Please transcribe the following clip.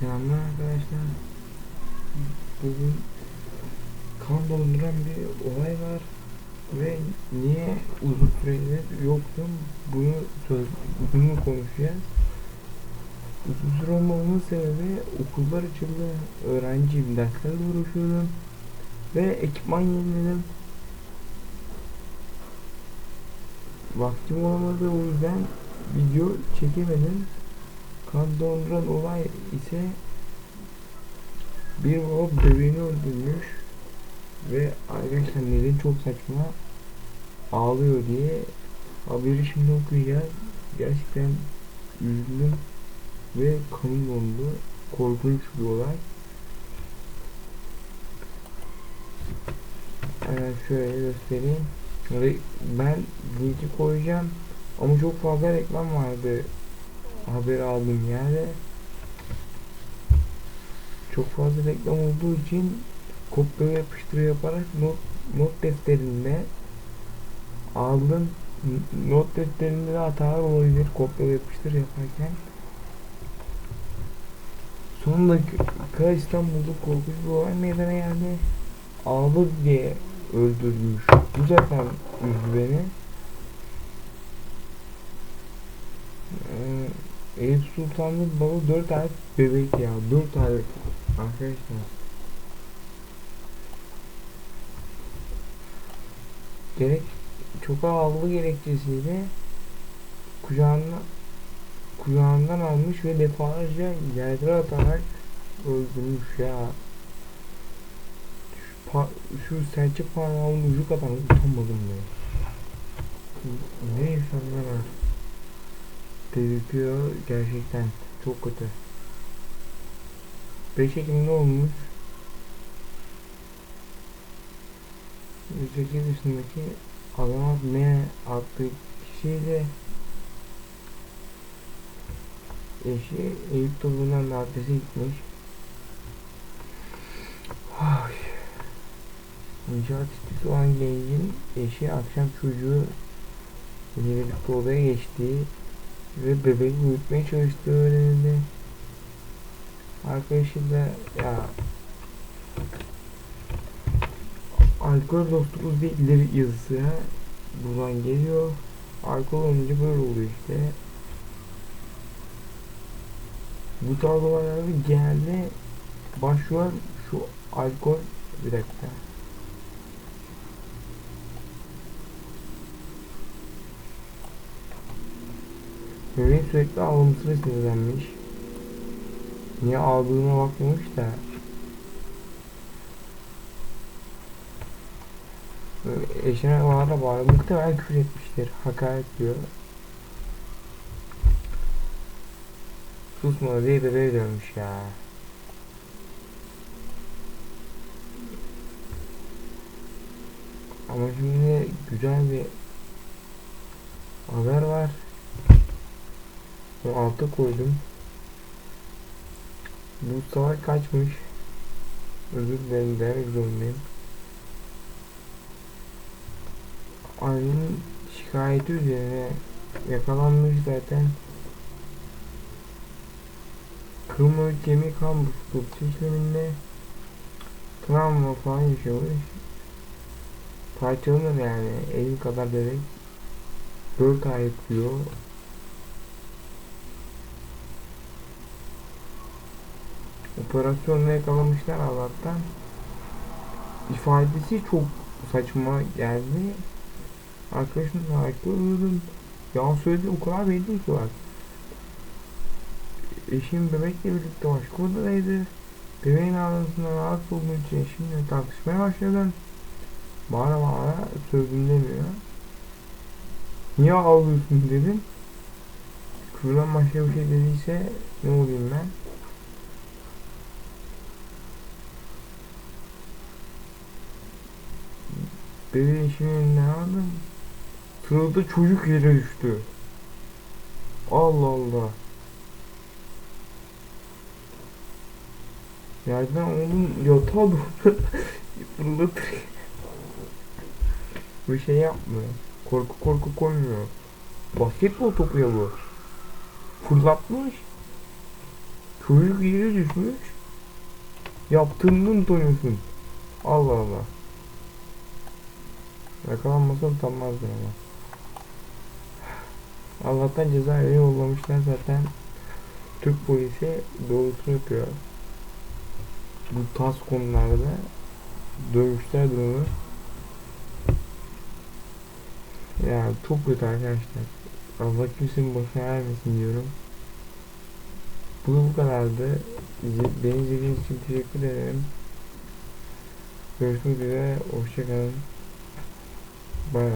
Selamlar arkadaşlar. Bugün kan donduran bir olay var ve niye uzun süredir yoktum bunu söz bunu konuşacağız. Uzun süre olmamın sebebi okullar açıldı. Öğrenciyim, derslerle uğraşıyorum ve ekipman yeniledim. Vaktim olmadı o yüzden video çekemedim. Kan donduran olay ise bir baba bebeğini öldürmüş ve arkadaşlar neden çok saçma ağlıyor diye haberi şimdi okuyacağız. Gerçekten üzüldüm ve kanım dondu. Korkunç bir olay. Evet şöyle göstereyim. Re- Ben linki koyacağım ama çok fazla reklam vardı haber aldığım yerde çok fazla reklam olduğu için kopya yapıştır yaparak not, not defterinde aldım N- not defterinde de hatalar olabilir kopya yapıştır yaparken. Son dakika İstanbul'da korkunç bir olay meydana geldi. Ağladı diye öldürmüş. Bu zaten üzdü beni Eyüp Sultan'ın baba 4 aylık bebek ya 4 aylık arkadaşlar. Gerek çok ağırlı gerekçesiyle kucağına kucağından almış ve defalarca yerlere atarak öldürmüş ya. Şu, pa şu serçe parmağımın ucu kadar utanmadım be ne insanlar var Delirtiyor gerçekten çok kötü. 5 Ekim'de olmuş? 108 yaşındaki Adama M adlı kişiyle? Eşi Eyüp Topu'ndan da adrese gitmiş. Ay. İnşaat işçisi olan gencin eşi akşam çocuğu birlikte odaya geçtiği ve bebeği uyutmaya çalıştığı öğrenildi. Arkadaşı da ya alkol dostluğumuz değildir yazısı buradan geliyor. Alkol olunca böyle oluyor işte. Bu tarz olaylarda genelde başlıyor şu alkol bir dakika. Bebeğin sürekli ağlamasına sinirlenmiş. Niye ağladığına bakmamış da. Eşine bağıra bağıra muhtemelen küfür etmiştir. Hakaret diyor. Susmadı diye bebeğe dönmüş ya. Ama şimdi güzel bir haber var. Bunu alta koydum. Bu salak kaçmış. Özür dilerim demek zorundayım. Ailenin şikayeti üzerine yakalanmış zaten. Kırma ve kemik kan buzultusu işleminde travma falan yaşamış. Parçalanır yani elim kadar bebek 4 ay yapıyor. Operasyonla yakalamışlar Allah'tan. İfadesi çok saçma geldi. Arkadaşım harika uyudum. Yalan söyledi o kadar belli ki var. Eşim bebekle birlikte başka odadaydı. Bebeğin ağlamasından rahatsız olduğu için eşimle tartışmaya başladım. Bağıra bağıra sözüm demiyor. Niye ağlıyorsun dedim. Küfürden başka bir şey dediyse ne olayım ben? Bebeğin işinin elinden aldım. Sırada çocuk yere düştü. Allah Allah. Yerden onun yatağa doğru fırlatır. Bir şey yapmıyor. Korku korku koymuyor. Basketbol topu ya bu. Fırlatmış. Çocuk yere düşmüş. Yaptığını tanıyorsun. Allah Allah. Yakalanmasa utanmazdım ama. Allah'tan cezaevine yollamışlar zaten. Türk polisi doğrusunu yapıyor. Bu tarz konularda dövmüşler onu. Ya çok kötü arkadaşlar. Allah kimsenin başına vermesin diyorum. Bu bu kadardı. Beni izlediğiniz için teşekkür ederim. Görüşmek üzere. Hoşçakalın.